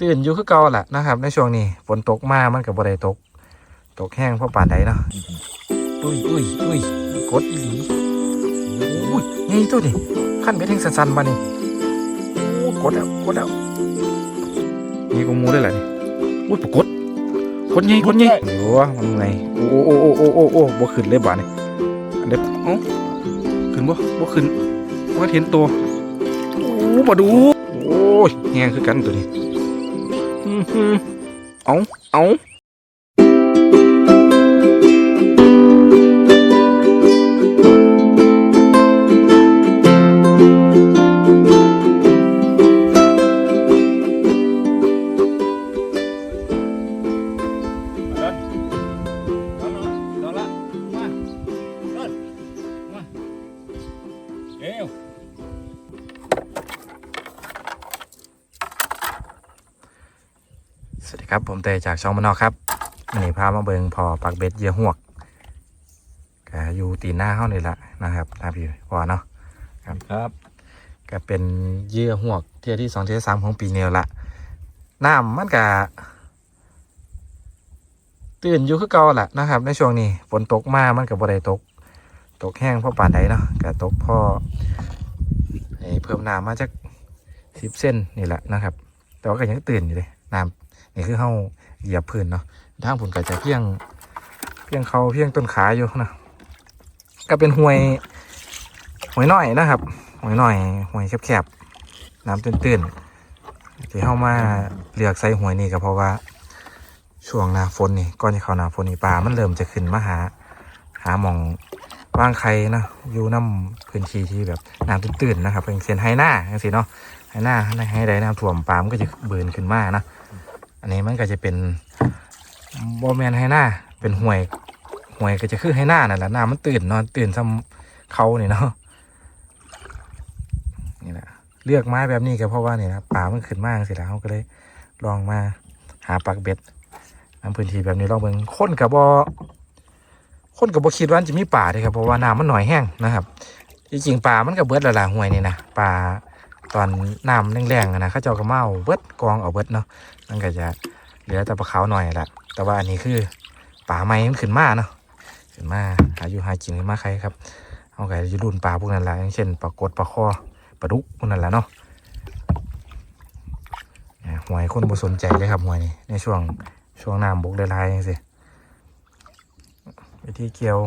ตื่นอยู่คือเก่าแหละนะครับ ในช่วงนี้ฝนตกมามันกับบ่ได้ตก ตกแห้งเพราะป่านใดเนาะอุ้ยอุ้ยอุ้ยกดอีหลีอุ้ยนี่ตัวนี่ขั้นเบ็ดแห้งสั้นๆมานี่โอ้กดแล้วกดแล้วนี่กูมูได้แหละนี่อุ้ยปกฏกดไงกดไงโอ้มันไงโอ้โอ้โอ้โอ้โอ้โอ้บ่ขึ้นเลยบ่านี่อันเด็บอ้ขึ้นบ่บ่ขึ้นว่าเห็นตัวโอ้มาดูโอ้ยแห้งคือกันตัวนี้ เอาเอา ครับผมเตยจากช่องมานอกครับวันนี้พามาเบิงพอปักเบ็ดเหยื่อหวกก็อยู่ตีนหน้าเข้านี่ละนะครับตามพี่พอเนาะครับก็เป็นเหยื่อหวกเที่ยที่สองเที่ยที่สามของปีนี้แล้วละน้ำมันก็ตื่นอยู่คือเก่าแหละนะครับ ในช่วงนี้ฝนตกมามันก็บ่ได้ตก ตกแห้งเพราะป่านใดเนาะก็ตกพ่อให้เพิ่มน้ำมาจากสิบเส้นนี่แหละนะครับ แต่ว่าก็ยังตื่นอยู่เลยน้ำ นี่คือเฮาเหยียบพื้นเนาะทางผุนก็จะเพียงเพียงเขาเพียงต้นขาอยู่นะก็เป็นห้วยห้วยน้อยนะครับห้วยน้อยห้วยแคบๆน้ำตื้นๆที่เฮามาเลือกใส่ห้วยนี่ก็เพราะว่าช่วงหน้าฝนนี่ก่อนจะเข้าหน้าฝนนี่ปลามันเริ่มจะขึ้นมาหา หาหมองว่างไข่นะอยู่น้ำพื้นที่ที่แบบน้ำตื้นๆนะครับเป็นเส้นไฮหน้าจังซี่เนาะไฮหน้าไฮใดน้ำท่วมปลามันก็จะเบินขึ้นมานะ อันนี้มันก็จะเป็นบอแมนไฮหน้าเป็นห่วยห่วยก็จะคือไฮหน้านั่นแหละน้ำมันตื่นนอนตื่นซ้ำเขานี่เนาะนี่แหละเลือกไม้แบบนี้ก็เพราะว่านี่นะปลามันขึ้นมากสิแล้วเขาก็เลยลองมาหาปักเบ็ดน้ำพื้นที่แบบนี้ลองเบิ่งค้นกับบอค้นกับบอคิดว่าจะมีป่าเลยครับเพราะว่าน้ำมันหน่อยแห้งนะครับจริงๆป่ามันก็เบิดละล่ะห่วยนี่นะป่าตอนน้ำแรงๆอะนะเขาเจ้าก็เมาเอาเบิดกองเอาเบิดเนาะ มันก็จะเหลือแต่ปลาขาวหน่อยแหละแต่ว่าอันนี้คือป่าไม้มันขึ้นมาเนาะขึ้นมาหาอยู่หากินขึ้นมาใครครับเอาไก่จะรุ่นปลาพวกนั้นแหละอย่างเช่นปลากดปลาคอปลาดุกพวกนั้นแหละเนาะเนี่ยหวยคนบ่สนใจเลยครับหวยนี่ในช่วงช่วงน้ำบกลายๆจังซี่วิธีเกี่ยว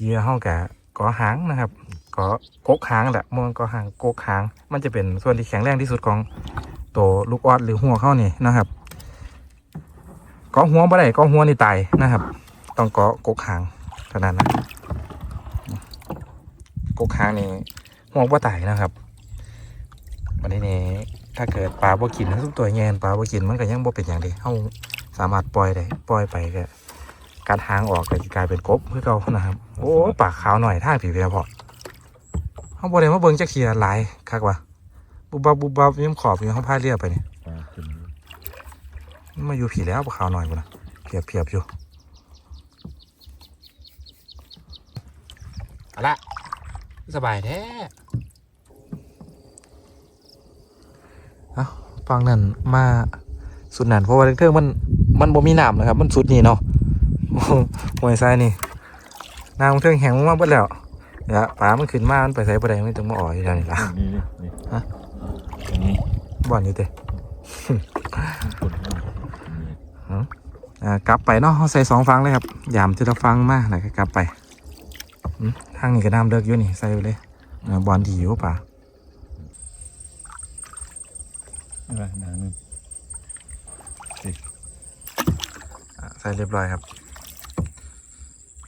เยื่อเฮากะกอหางนะครับกอกกหางแหละมวนกอหางกกหาง มันจะเป็นส่วนที่แข็งแรงที่สุดของ ตัวลูกออดหรือหัวเข้านี่นะครับกอหัวบ่ได้กอหัวนี่ตายนะครับ ต้องกอกกหางเท่านั้นนะกกหางนี่หัวบ่ตายนะครับวันนี้นี่ถ้าเกิดปลาบ่กินทั้งทุกตัวแงนปลาบ่กินมันก็ยังบ่เป็นอย่างดีเฮาสามารถปล่อยได้ปล่อยไปก็การหางออกก็กลายเป็นกบคือเก่านะครับ โอ้ปากขาวหน่อยท่าผีเพียพอเขาบอกเลยว่าเบิ้งจะเคลียร์หลายคักวะ บุบบับบุบบับยิ้มขอบอยู่ห้องผ้าเรียบไปนี่ปลาขึ้นมันมาอยู่ผีแล้วปากขาวหน่อยบุนะเพียบเพียบอยู่เอาละสบายแท้เอ้าฟังนั่นมาสุดนั่นเพราะว่าเทิงมัน มันบ่มีน้ำนะครับ มันสุดนี่เนาะหวยทรายนี่น้ำเทิงแห้งมากเบิดแล้วเดี๋ยวปลามันขึ้นมามันไปใส่ปลาแดงไม่ต้องมาอ่อยอยู่แล้วนี่ละ นี่นี่ฮะอั นนี้บ่อนอยู่เต้กดนี่อ่ากลับไปเนาะเราใส่สองฟังเลยครับ ยามทีละฟังมาแล้วก็กลับไปอืมทางนี้ก็น้ำเลิกอยู่นี่ใส่ไปเลยอ่าบอลดีอยู่ป่ะนี่ว่าหนังนึงอ่าใส่เรียบร้อยครับ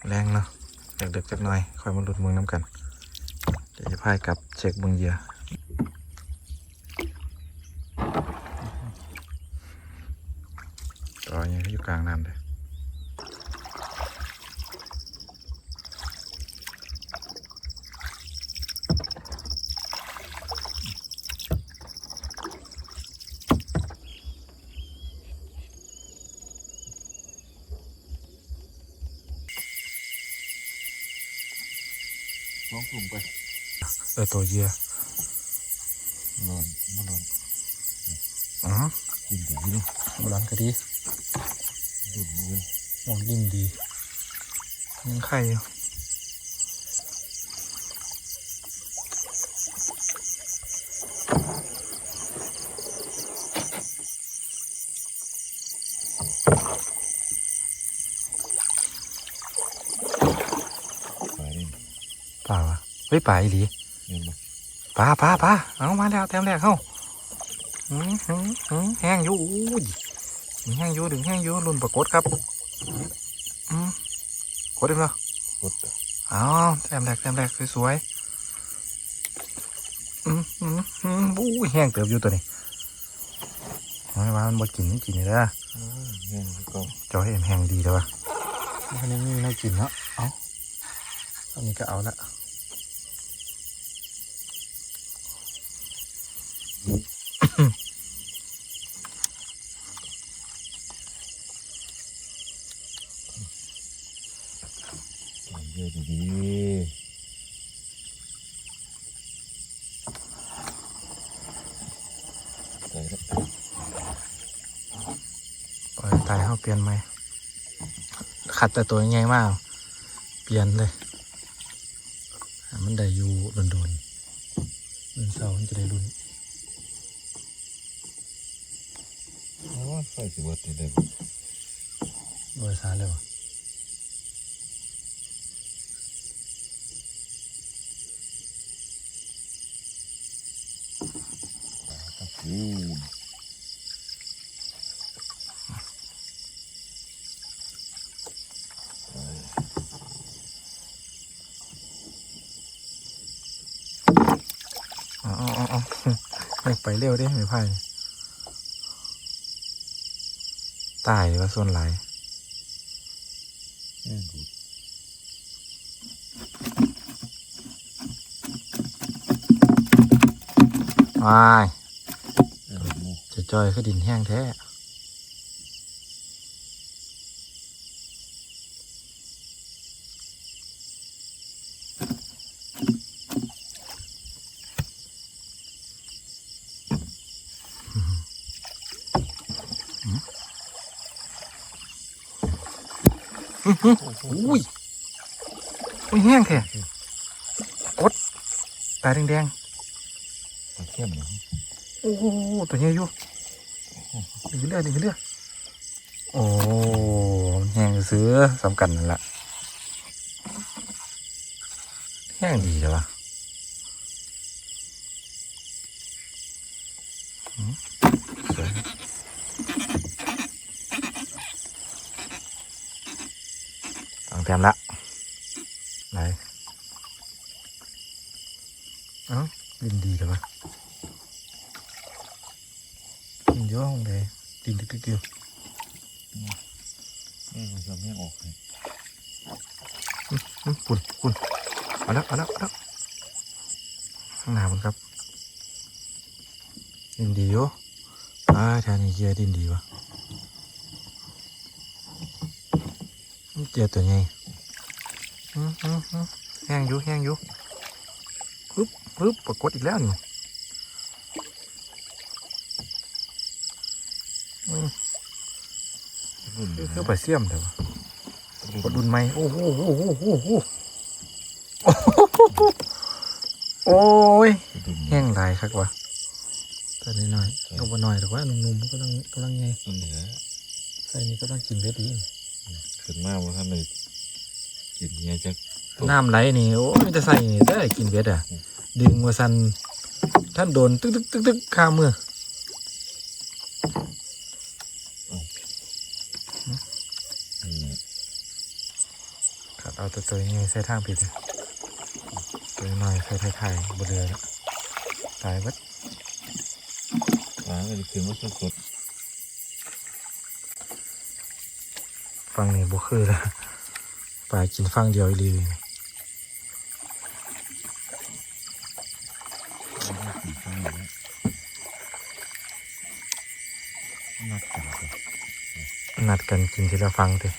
แรงเนาะเด็กๆจักหน่อยคอยมาหลุดมือน้ำกัน เดี๋ยวจะพายกลับเช็คเบึงเหยื่อต่ออย่างนี้อยู่กลางน้ำเลย สองกลุ่มไป เออ ตัวเหยื่อนอนมานอนอ๋อกินดีนี่บอลก็ดีดูมือมองยิ่งดียังไข่อยู่ปลาเล่นป่าวะเฮ้ยป่าอีหลีเงินมา ป่าป่าป่าเอามาแล้วเต็มแรกเข้าหืมหืมหืมแห้งอยู่อุ้ยดึงแห้งอยู่ดึงแห้งอยู่รุ่นปรากฏครับอืมกดได้ไหมกดอ๋อแต้มแรกแต้มแรกสวยๆอืมอืมอืมอู้ยแห้งเติบอยู่ตัวนี้ไม่ว่ามันบ่กินไม่กินเลยนะเงินก็จอยเอ็มแห้งดีแล้ววะอันนี้มีน่ากินเนาะเอาอันนี้ก็เอาละ เยอะดีใส่แล้วปล่อยตายเขาเปลี่ยนไหมขัดแต่ตัวใหญ่มาก เปลี่ยนเลยให้มันได้อยู่โดนๆมันเสาร์มันจะได้รุ่นโอ้ใส่สิบวัตถุเดิมโดยสารเลยวะ อืม อ๋ออ๋ออ๋อไม่ไป เร็วเด้ไม่ไผ่ตายว่าส่วนหลายเงินดูวายจะจอยคือดินแห้งแท้ อุ้ยอุ้ยแห้งแท้กดตาแดงปลาเข้มเหรอๆโอ้โหตัวใหญ่อยู่ดึงขึ้นเรื่อยดึงขึ้นเรื่อยโอ้แห้งซื้อสำคัญนั่นแหละแห้งดีเลยวะหืมสวยตั้ง เต็มละไหนเอ้าดินดีเลยวะดินเยอะห้องใดดินตึกๆอยู่เงินมันจะไม่ออกเลยอืมปุ่นปุ่นเอาแล้วเอาแล้วเอาแล้วข้างหน้ามันครับ ดินดีอยู่อ่าแถวนี้เกียดินดีวะมันเจอตัวใหญ่อืมอืมอืม แห้งอยู่แห้งอยู่ปึ๊บปึ๊บปรากฏอีกแล้วนี่อืมรุ่นคือนะคือปลาเสี่ยมเถอะวะกดดุนไหมโอ้โหโอ้โหโอ้โหโอ้ยรุ่นแห้งหลายครับวะแต่นิดหน่อยก็บ่หน่อยแต่ว่าหนุ่มๆมันก็ต้องกำลังไงรุ่นเหนือใส่นี้ก็ต้องกินเวทดีขึ้นมาว่าท่านเลย กินเนี่ยจะน้ำไหลนี่โอ้ยจะใส่นี่ได้กินเวทอะ ดึงมาสันท่านโดนตึกตึกตึกตึกข้ามมืออืมขัดเอาตัวตัวยังไงใส่ทางผิดเลยตัวน้อยใส่ไทยๆบนเรือละตายวัดปลาก็จะขึ้นมาสดฟังนี่บุคือละ ปลากินฟังเดียวอีหลีเลยๆกินข้าวแล้วนัดกันเลยนัดกันกินทีละฟังเถอะ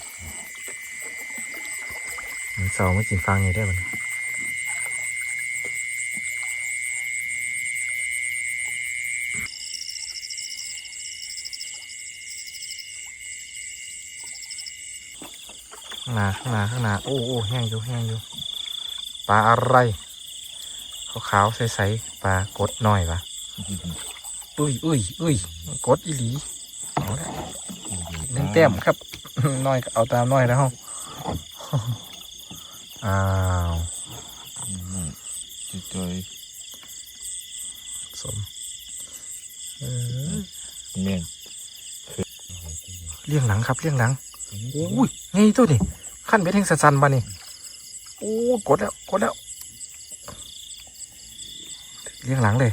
มันเสาร์ไม่กินฟังนี่ได้มันข้าง หน้าข้างหน้าข้างหน้าโอ้โอ้แห้งอยู่แห้งอยู่ปลาอะไรขาวๆใสๆปลากดหน่อยปะอุ้ยอุ้ยอุ้ยกดอีหลีเอาละหนึ่งแต้มครับน้อยก็เอาตามน้อยแล้วอ้าวจอยสมเออแม่งเลี้ยงหลังครับเลี้ยงหลังโอ้ยไงตัวนี่ ขั้นเบ็ดแห่งสันๆปะนี่โอ้กดแล้วกดแล้วเลี้ยงหลังเลย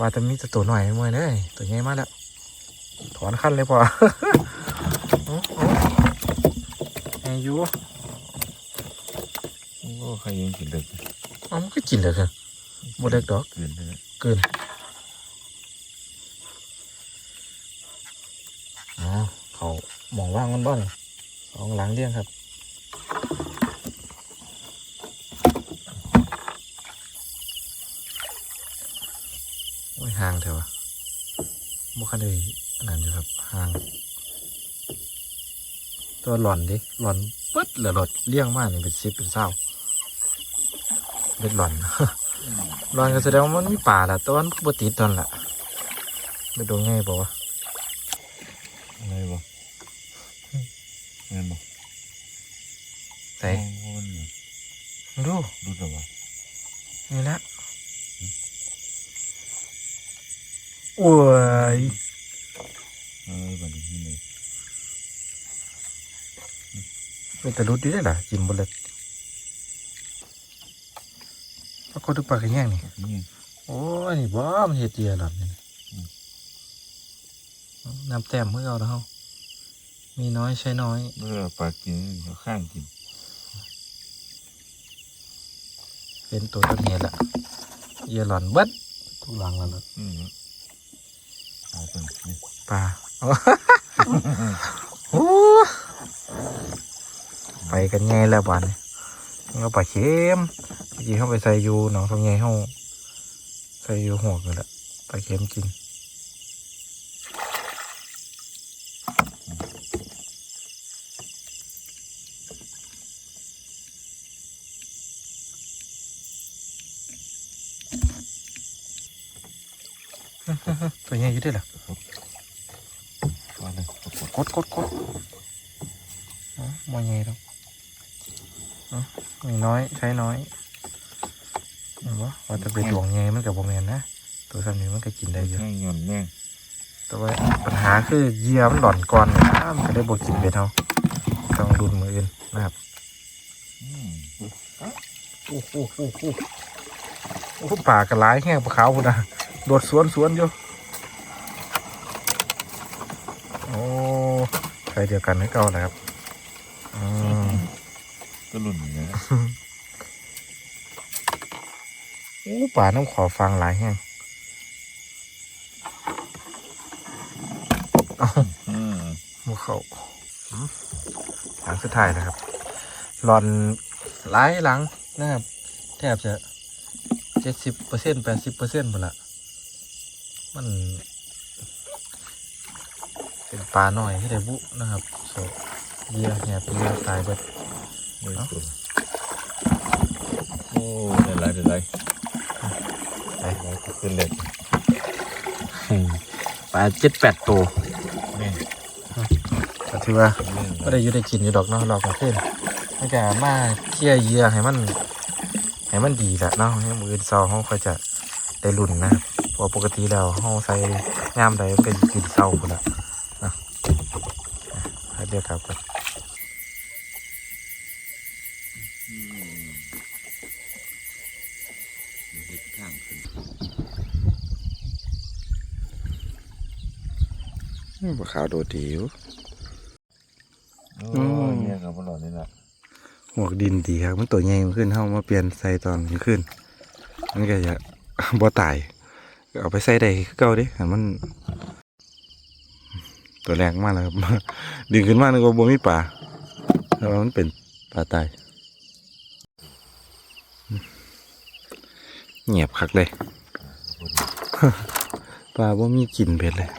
ว่าจะมีแต่ตัวหน่อยมวยเลยตัวใหญ่มากแล้ว ถอนขั้นเลยพอโอ้โอ้ไงอยู่โอ้ใครยังกินเด็กเอ้ามันก็กินเลยคือโมเด็กดอกเกินเลยเกินอ๋อเขามองว่างมันบ้างสองหลังเลี้ยงครับ โอ้ยห่างเถอะวะ บุคันเลยอันนั้นอยู่ครับห่าง ตัวหล่อนดิหล่อนปึ๊ดเหลือหลดเลี้ยงมากนี่เป็นซิปเป็นเศร้าเป็นหล่อนหล่อนก็แสดงว่ามันมีป่าละแตัวามันปติดตอนละไปดูง่ายบอกว่าอะไรบ่แม่นบ่ใส่โอ้มันดูดูดหรอวะนี่ละโอ้ย เออบัดนี้เลยเป็นตะลุดอยู่ได้ล่ะกินบนเลยปรากฏดูปลากระแยงนี่นี่โอ้ยนี่บ้ามันเห็ดเจียหลับนี่น้ำแต้มเมื่อเอาแล้วเฮามีน้อยใช้น้อยเมื่อปลากินเขาข้างกิน เป็นตัวต้นเหตุละเหยียหล่อนเบิดทุกหลังแล้วล่ะอืมเอาเปลาโอ้ไปกันไงแล้วบ้านเราปลาเค็มเมื่อกี้เขาไปใส่ยูหนองทองไงเขาใส่ยูหัวกันละปลาเค็มกิน ตัวใหญ่อยู่ด้วยล่ะว่าเลยกดกดกดอ๋อมอใหญ่แล้วอ๋อมีน้อยใช้น้อยเห็นปะว่าจะไปดวงใหญ่มันกับโบแมนนะตัวสำนี้มันก็กินได้อยู่แม่งย่อนแม่งแต่ว่าปัญหาคือเหยียมันหล่อนก่อนนะมันก็ได้บกินเบ็ดเขาต้องดุนมืออื่นนะครับอืมโอ้โหโอ้โหโอ้โหป่ากระไรแห้งปลาขาวพุ่นนะโดดสวนสวนอยู่ โอ้ใครเดียวกันให้เก่านะครับอืมก็หลุ่นอย่างเงี้ยโอ้ป่าน้ำขอฟังหลายแห้งอืมหมูเขาอืมหลังสุดท้ายนะครับหลอนหลายหลังนะครับ แทบจะเจ็ดสิบเปอร์เซ็นต์แปดสิบเปอร์เซ็นต์หมดละมัน เป็นปลาหน่อยที่ได้บุนะครับโซเยียแหบเยียตายเบิดไม่ตัวโอ้ได้ไรได้ไรไปไรก็ขึ้นเล็กปลาเจ็ดแปดตัวแม่งก็ถือว่าแม่งก็ได้อยู่ได้กินอยู่ดอกเนาะดอกกระขึ้นมันจะมาเคี่ยเยียให้มันให้มันดีแหละเนาะให้มืออนเซาเขาก็จะได้รุ่นนะเพราะปกติแล้วเขาใส่ย่ามใดมันก็กินเศร้าคนละนะ ให้เรียกครับกันอืมเฮ็ดข้างขึ้นปลาขาวโดดดิวโอ้อืมยเนี่ยครับพวกเรานี่แหละหัวกดินดีครับ มันตัวใหญ่ขึ้นเท่ามาเปลี่ยนใส่ตอนขึ้นมันก็จะบ่ตายก็เอาไปใส่ได้คือเก่าเดิหันมัน ตัวแรงมากเลยครับ ดึงขึ้นมานึกว่าบ่มีปลาแต่ว่ามันเป็นปลาตายเงียบคักเลยปลาว่ามีกลิ่นเผ็ดเลย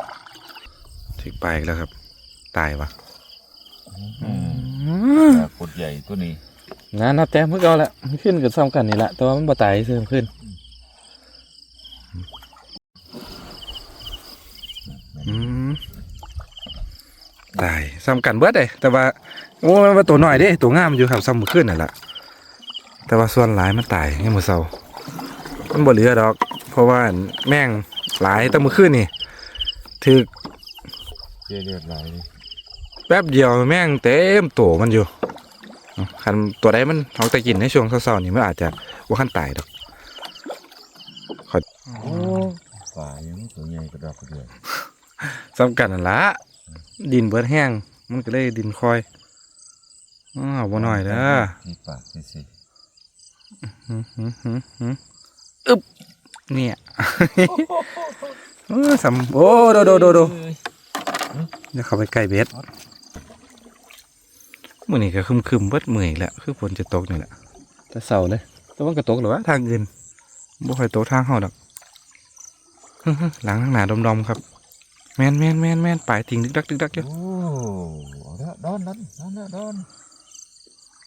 ถึงปลาอีกแล้วครับ ตายวะอืมอืแต่กดใหญ่ตัวนี้งานนับแต้มเพื่อเอาละมันขึ้นกับซ้ำกันนี่แหละแต่ว่ามันบ่ตายเสื่อมขึ้น ตายซ้ำกันเบิดเลยแต่ว่าโอ้มันว่าตัวน้อยเด้ตัวงามอยู่ครับซ้ำมือขึ้นนั่นแหละแต่ว่าส่วนหลายมันตายยังมือเศร้ามันบ่เหลือดอก เพราะว่าแม่งหลายแตั้งมือขึ้นนี่ถือเจ๊เลือดไหลายเลยแป๊บเดียวแม่งเต็มตัวมันอยู่เนาะคันตัวใดมันท้องตะกินในช่วงเศร้าๆนี่มันอาจจะว่าขั้นตายดอกโอ้ป่ายังตัวใหญ่กระดอกกระเดือกสำคัญนั่นละ ดินเบิดแห้ง มันก็เลยดินคอยอ้าวบ่น้อยเด้อที่ปากสิสิหึหึหึหึอึบเนี่ยเออสำโอ้โดโดโดโดอย่าเข้าไปใกล้เบ็ดมื้อนี้ก็ครึมๆเบิดมื้ออีกแหละคือฝนจะตกนี่แหละแต่เศร้าเลยแต่ว่าก็ตกหรอวะทางอื่นบ่ค่อยตกทางเฮาดอกฮึ่มๆหลังทางหน้าดอมๆครับ แม่นแม่นแม่นแม่นปลายติงดึกดักดึกดักอยู่โอ้เอาละดอนนั้นดอนนะดอน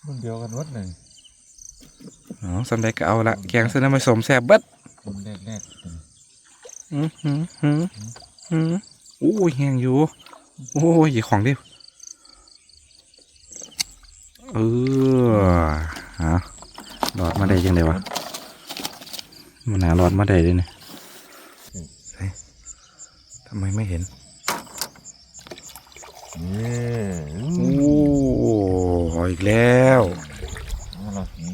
มันเดียวกันวัดหนึ่งอ๋อสำได้ก็เอาละแกงเส้นน้ำผสมแซ่บเบิดมันแรกแรกๆตัวนี้อือหือหือหือโอ้ยแห้งอยู่ โอ้ยอย่าของดิเออฮะหลอดมาได้ยังไงวะมันหนาหลอดมาได้เลยเนี่ยเฮ้ย ทำไมไม่เห็นนี่โอ้เอาอีกแล้วเอาเราที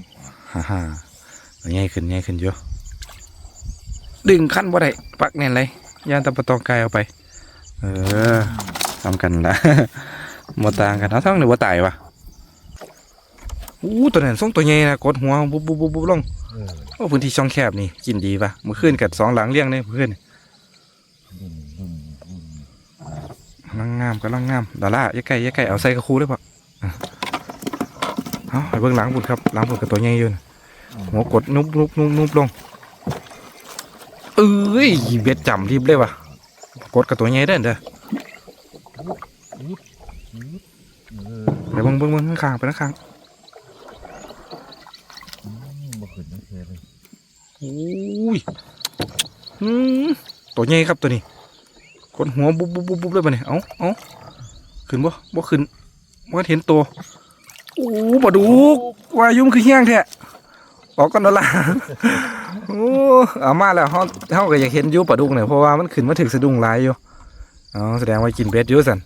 ฮ่าฮ่าง่ายขึ้นง่ายขึ้นเยอะดึงขั้นบ่ได้ปักแน่นเลยย่านตะปะตองกายเอาไป เออทำกันละหมดต่างกันเอาทั้งหรือว่าตายวะอู้ตัวนั้นส่งตัวใหญ่นะกดหัวบุ๊บบุ๊บบุ๊บบุ๊บลงเออโอ้พื้นที่ช่องแคบนี่กินดีปะเมื่อคืนกัดสองหลังเลี้ยงเลยเมื่อคืนดุนดุนดุน กำลังงามกำลังงามดาล่าย่าใกล้อย่าใกล้เอาใส่กระคูได้ปะเอาไปเบิ่งหลังบุญครับหลังบุญกับตัวใหญ่อยู่นหัวกดนุบนุบนุบนุบลงเอ้ยเบ็ดจำรีบเลยวะกดกับตัวใหญ่เด้เด้อเออไปเบิ่งเบิ่งเบิ่งข้างไปข้างอืมบ่ขึ้นน้ำเพลเลยๆอุ้ยอืมตัวใหญ่ครับตัวนี้ กดหัวบุ๊บบุ๊บบุ๊บบุ๊บเลยปะเนี่ย เอ้าเอ้าขึ้นบ่บ่ขึ้นบ่เห็นตัวโอ้ปลาดุกวายุมนคือเฮี้ยงแท้ออกกันแล้วล่ะโอ้เอามาแล้วเฮาเฮาก็อยากเห็นอยู่ปลาดุกเนี่ยเพราะว่ามันขึ้นมาถึงสะดุ้งหลายอยู่อ๋อแสดงว่ากินเบ็ดอยู่สัน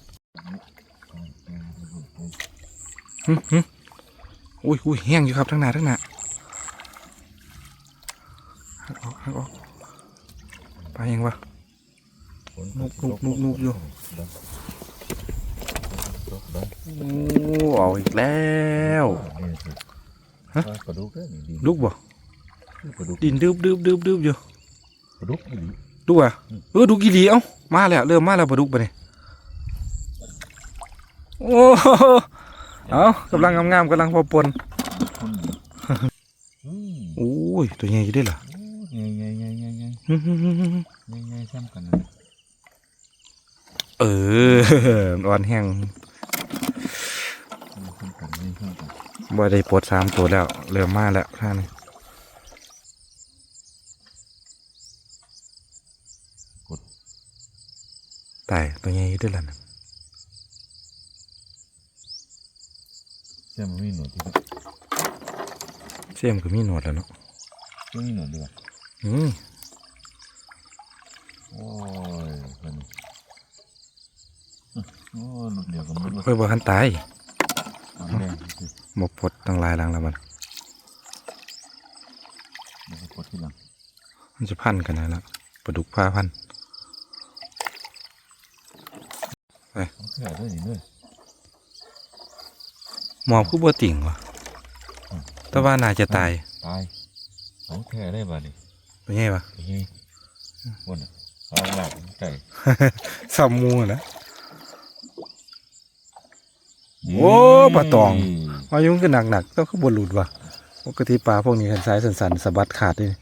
หึหึอุ้ยอุ้ยแห้งอยู่ครับทั้งหน้าทั้งหน้าหักออกหักออกไปยังวะ นุบนุบนุบนุบอยู่ดอกดอกดอกโอ้เอาอีกแล้วนี่สิฮะปลาดุกเด้อนี่ดิลูกบ่ปลาดุกดินดืบดืบดืบดืบอยู่ปลาดุกอีหลีดูอะเออดูกี่หลีเอ้ามาแล้วเริ่มมาแล้วปลาดุกปะเนี่ยโอ้โหเอากำลังงามๆกำลังพอปนคนอืมโอ้ยตัวใหญ่อยู่ได้เหรอโอ้ใหญ่ใหญ่ใหญ่ใหญ่ใหญ่หึหึหึหึใหญ่ใหญ่ซ้ำกันเลย เอออ่อนแห้งซ้ำกันใหญ่ซ้ำกันบ่ได้ปลดสามตัวแล้ว เริ่มมาแล้วท่านกดตายตัวใหญ่อยู่ด้วยล่ะนะเชื่อมันมีหนวดที่เสียมก็มีหนวดแล้วเนาะไม่มีหนวดดีกว่าอืม โอ้ยเพิ่น โอ้ยหลุดเดียวกับมันค่อยบ่ทันตายแดงสิบ่ปลดตั้งหลายหลังแล้วมันมันจะกดที่หลังมันจะพันกันนะแล้วปลาดุกพาพันต้องแค่ด้วยนี่ด้วยหมอบคือบ่ติ่งวะแต่ว่าน่าจะตายตายของแท้ได้บ่นี่เป็นไงวะ เฮ้ยวันน่ะเอาหลับไก่ซ้ำหมูนะ โอ้ปลาตองอายุมันก็หนักๆต้องคือบนหลุดว่ะปกติปลาพวกนี้คันซ้ายสันๆสะบัดขาดเลย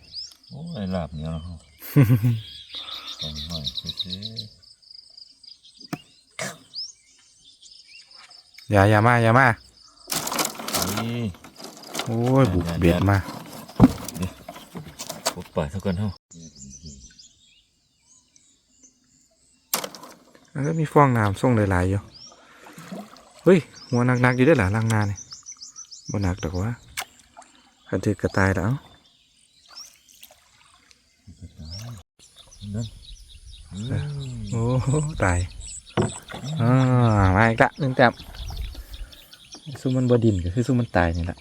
โอ้ยหลับเนี่ยเนาะต้องห้อยซื้ออย่าอย่ามาอย่ามานี่โอ้ยบุกเบ็ดมาพบป่าเท่ากันเท่าแล้วก็มีฟองน้ำส่งหลายๆอยู่เฮ้ย หัวหนักๆอยู่ได้หล่ะล่างนาเนี่ยบ่หนักดอกว่าคันถือกระต่ายแล้วนั่นโอ้โหตายอ่ามาอีกละหนึ่งแต้มซุ่มมันบดินก็คือซุ่มมันตายนี่แหละ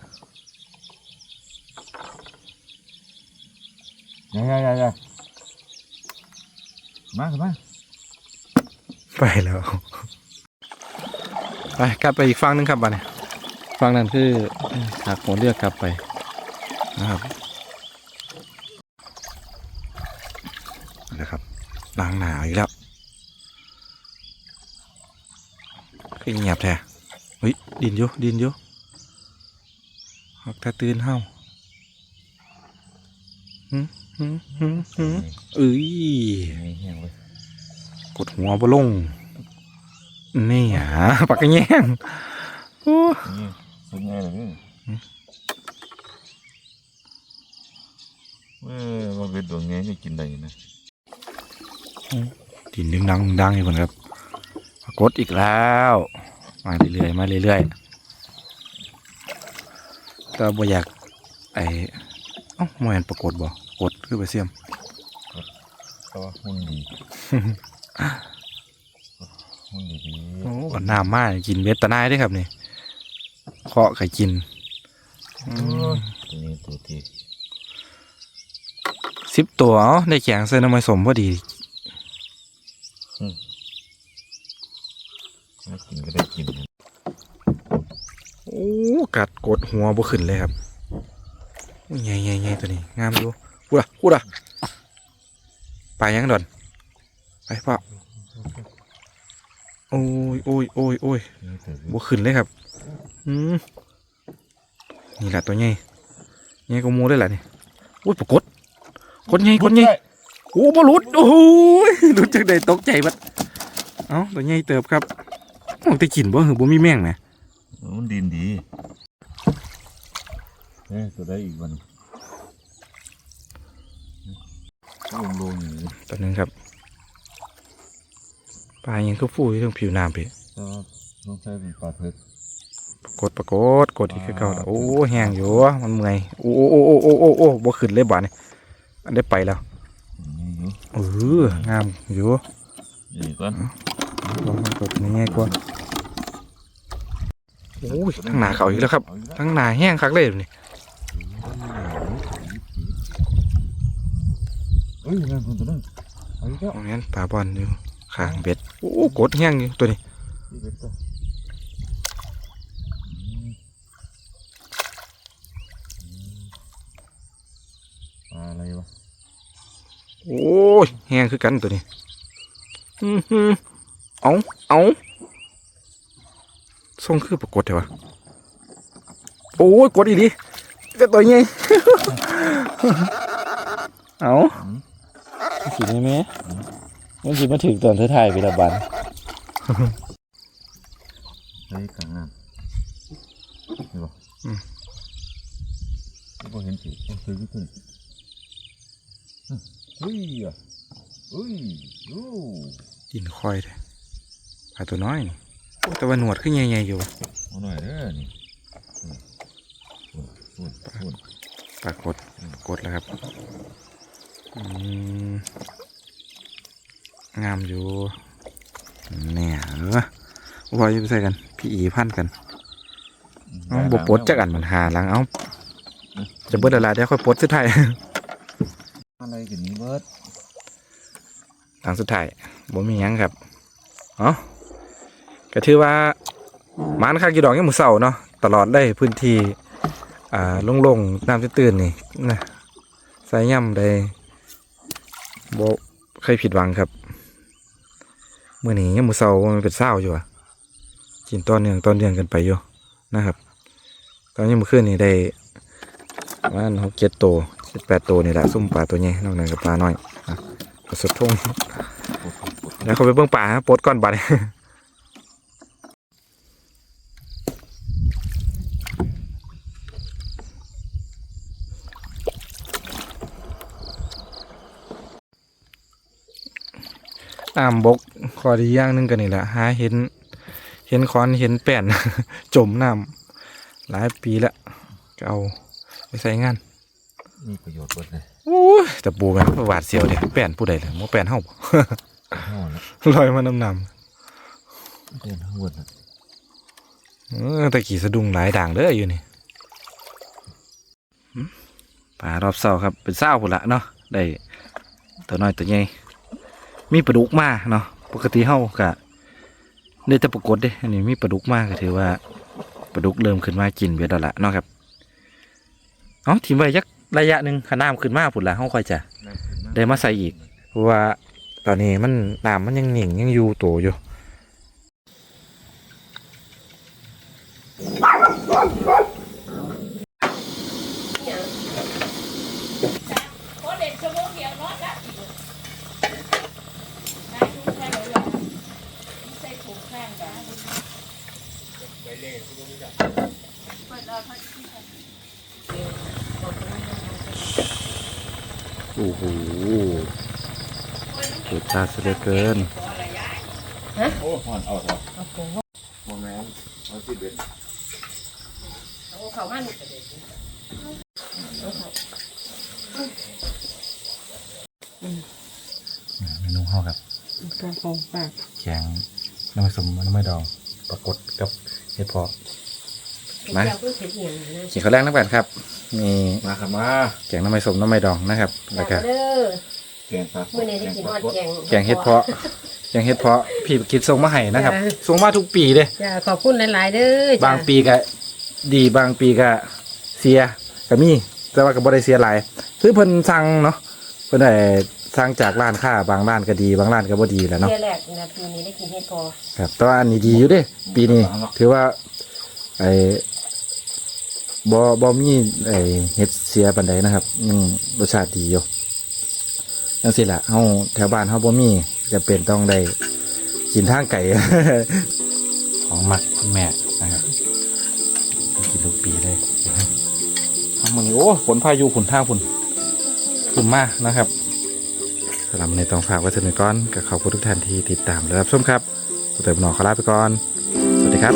ยายายายามาสิมาไปแล้ว ไปกลับไปอีกฝั่งหนึงครับบ้านฝั่งนั้นคือหากหัวเรือกกลับไปนะครับนะครับล้างหนาวอีกแล้วคือเงียบแท้เฮ้ยดินอยู่ดินอยู่หักตาตื่นเฮาหืมหืมหืมหืมเอ้ยนี่แห้งเลยกดหัวบลง นี่หาปากกระแยงโอ้นี่เป็นไงล่ะนี่เออมาเป็นดวงแง่นี่กินได้อยู่นะดินดึงดังดังอยู่คนครับปรากฏอีกแล้ว มาเรื่อยๆมาเรื่อยๆแต่บ่อยากไอเอ้าโมเห็นปรากฏบ่กดคือไปเสียมเพราะว่าหุ่นดี หุ่นดีดีโอ้ก็น้ำมากกินเบ็ดตะนายเด้วยครับนี่เคาะไข่กินอืมตัวนี้ตัวที่สิบตัวเอ้าได้แข็งเส้นน้ำมันสมพอดีถ้ากินก็ได้กินนะโอ้กัดกดหัวบ่ขึ้นเลยครับใหญ่ใหญ่ใหญ่ตัวนี้ งามอยู่พูดอะพูดอะไปยังดอน ไปพ่อ โอ้ยโอ้ยโอ้ยโอ้ยนี่ตัวที่บ่ขึ้นเลยครับ อืมนี่แหละตัวใหญ่ใหญ่กว่าหมูได้แหละนี่โอ้ยปรากฏกดใหญ่กดใหญ่โอ้บ่หลุดโอ้ยหลุดจากใดตกใจบัดเอ้าตัวใหญ่เติบครับมองแต่กินบ่หือบ่มีแมงนะมันดินดีเอ้ยตัวได้อีกวันลงลงอย่างนี้ตัวหนึงครับ ปลายังคือฟูอยู่ตรงผิวน้ำพี่ก็ต้องใช้เป็นปลาเพิกกดปรากฏกดอีกคือเก่าแล้วโอ้แห้งอยู่วะมันเมื่อยโอ้โอ้โอ้โอ้โอ้โอ้โอ้บ่ขึ้นเลยบาดนี่อันได้ไปแล้วนี่อยู่เอองามอยู่นี่ก่อนลองมากดง่ายๆกว่าโอ้ยทั้งหนาเขาอีกแล้วครับเอาอีกแล้วทั้งหนาแห้งคักเลยนี่เฮ้ยนั่นคนตัวนั้นเอาอีกแล้วตรงนั้นปลาบอลอยู่ ข้างเบ็ดโอ้กดแห้งอยู่ตัวนี้อะไรวะโอ้ยแห้งคือกันตัวนี้อืออเอาเอาส่งคือปรากฏเถอะวะโอ้ยกดอีดีก็ตัวใหญ่เอาสีนี้ไหม มันสีมาถึงตอนเธอถ่ายไปละบันเฮ้ยกลางน้ำนี่บ่บ่เห็นสิต้องซื้อขึ้นอืมเฮ้ยอะเฮ้ยโอ้กินคอยเลยปลาตัวน้อยนี่โอ้แต่ว่าหนวดขึ้นใหญ่ๆอยู่เอาหน่อยเด้อนี่ปุ่นปุ่นปุ่นปรากฏกดแล้วครับอืม งามอยู่เนี่ยเออว่าจะไปใส่กัน พี่อีพันกันเอาบปลดจักอันมันหาหลังเอาจะเบิดอะไรเดี๋ยวค่อยปลดสุดท้ายอะไรกันนี้เบิดหลังสุดท้ายบ่มีหยังครับเอ๋อก็ถือว่าหมันคักกี่ดอกยังมือเสาเนาะตลอดเลยพื้นที่อ่าโล่งๆน้ำตื้นๆนี่นะใส่ย่ำได้บ่เคยผิดหวังครับ มื่อนี้ยังมือเสามันเป็นเศร้าอยู่อะกินตอนเนื่องตอนเนื่องกันไปอยู่นะครับ ตอนนี้มือขึ้นนี่ได้ประมาณหกเจ็ดตัวเจ็ดแปดตัวนี่แหละซุ่มปลาตัวนี้นอกนั้นกับปลาน้อยนะกระสุดทุ่งแล้วเขาไปเบิ่งป่าฮะปดก้อนบัด นี้น้ำบกขอดีอย่างหนึงกันนี่แหละหาเห็น เห็นคอนเห็นแป้นจมน้ำหลายปีแล้วก็เอาไปใส่งานมีประโยชน์เบิดเลยโอ้ยแต่ปูแม่นหวาดเสียวเด้แป้นผู้ใดเลยโมแป้นเฮาบ่เท่านะลอยมาน้ำน้เดินทั้งวันนะำเออตะกี้สะดุ้งหลายด่างเด้ออยู่นี่หึปลารอบเศร้าครับเป็นเศร้าพุ่นละเนาะได้ตัวน้อยตัวใหญ่ มีปลาดุกมาเนาะปกติเฮากะได้แต่ปรากฏเด้อันนี้มีปลาดุกมาก็ถือว่าปลาดุกเริ่มขึ้นมากินเบียดแล้วละเนาะครับเอ๋อทีมไว้ยักระยะหนึ่งขน้ำขึ้นมาพุ่นละเฮาค่อยจะได้มาใส่อีก เพราะว่าตอนนี้มันน้ำมันยังหนิ่งยังอยู่โตอยู่ขอเด็กชั่วโมงเดียวเนาะจ้ะได้ทุกแค่เลยเหรอใส่ถุงแข้งจ้ะเปิดเอาพัดที่ใส่ โอ้โหเกิดชาเสียเกินโอ้หอนเอาเถอะโมแมนเอาสิเบ็ดเอาเขามันเด็ดเมนูเฮาวครับกระของปากแกงน้ำมันสมน้ำมันดองปรากฏกับ เห็ดเพาะมาเจ้าเพิ่งเห็นอย่างนี้นะกินข้าวแรกนักกันครับ มีมาครับมาแกงน้ำมันสมน้ำมันดองนะครับแล้วก็เด้อแกงปลาเมื่อนี้ได้กินฮอดแกงแกงเห็ดเพาะแกงเห็ดเพาะพี่คิดส่งมาให้นะครับจ้ะส่งมาทุกปีเลยจ้าขอบคุณหลายๆเด้อจ้ะบางปีก็ดีบางปีก็เสียก็มีแต่ว่าก็บ่ได้เสียหลายคือเพิ่นสั่งเนาะเพิ่นได้ สั่งจากร้านค้าบางร้านก็ดีบางร้านก็บ่ดีแหล้วเนาะเดือนแรกนะปีนี้ได้กินเห็ดพอครับแต่ว่าอันนี้ดีอยู่เด้ปีนี้ถือว่าไอ้บ่บ่มีไอ้เฮ็ดเสียปานใดนะครับ อืมรสชาติดีอยู่จังซี่ล่ะเฮาแถวบ้านเฮาบ่มีจะเป็นต้องได้กินทางไก่ ของมักคุณแม่นะครับกินทุกปีเลยเอามื้อนี้โอ้ฝนพายุฝนทางฝนขึ้นมานะครับ สำหรับในตองฝากไว้ถึงก้อนกับขอบคุณทุกท่านที่ติดตามและรับชมครับผมเตยบนอขอลาไปก่อน สวัสดีครับ